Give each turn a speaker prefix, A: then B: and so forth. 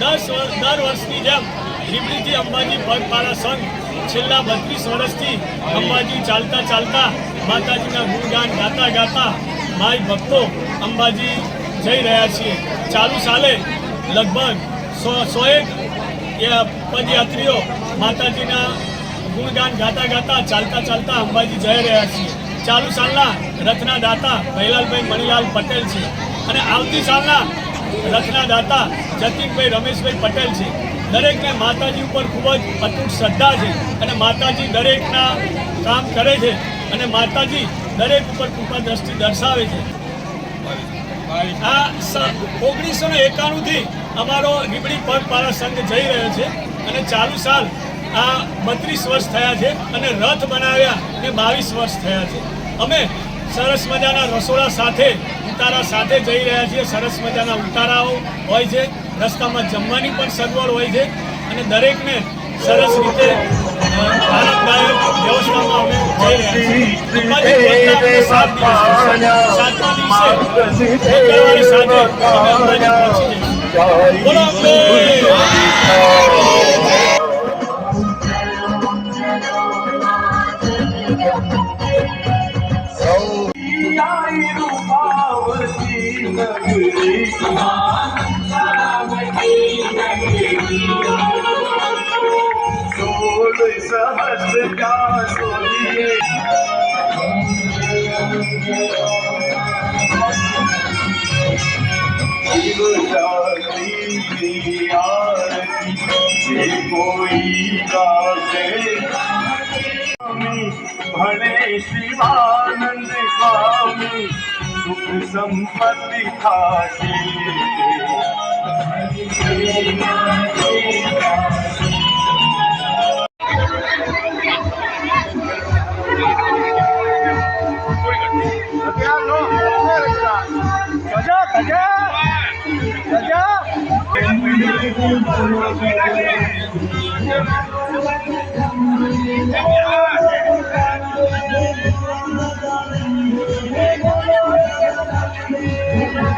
A: દસ દર અંબાજી પગપાળા સંઘ છેલ્લા બત્રીસ વર્ષથી અંબાજી ચાલતા ચાલતા માતાજીના ગુણગાન ગાતા ગાતા માય ભક્તો અંબાજી જઈ રહ્યા છીએ. ચાલુ સાલે લગભગ સો સોએક પદયાત્રીઓ માતાજીના ગુણગાન ગાતા ગાતા ચાલતા ચાલતા અંબાજી જઈ રહ્યા છીએ. ચાલુ સાલના રથના દાતા ભૈલાલભાઈ મણિલાલ પટેલ છે. અને આવતી સાલના રથના દાતા જતીનભાઈ રમેશભાઈ પટેલ છે. દરેકને માતાજી ઉપર ખૂબ જ અતૂટ શ્રદ્ધા છે અને માતાજી દરેકના કામ કરે છે અને માતાજી દરેક ઉપર કૃપા દ્રષ્ટિ દર્શાવે છે. આ ઓગણીસો ને એકાણુંથી અમારો રીબડી પગપાળા સંઘ જઈ રહ્યો છે અને ચાલુ સાલ આ બત્રીસ વર્ષ થયા છે અને રથ બનાવ્યા એ બાવીસ વર્ષ થયા છે. અમે સરસ મજાના રસોડા સાથે ઉતારા સાથે જઈ રહ્યા છીએ સરસ મજાના ઉતારાઓ હોય છે રસ્તામાં જમવાની પણ સગવડ હોય છે અને દરેકને સરસ રીતે આરામદાયક વ્યવસ્થામાં. સાતમા દિવસે બોલો!
B: યારી રૂપાવતી નગરી સોળ સહસ કા સોલીએ શિવ શક્તિ આરતી જે કોઈ ભણે શિવા स्वामी सुख संपत्ति खासी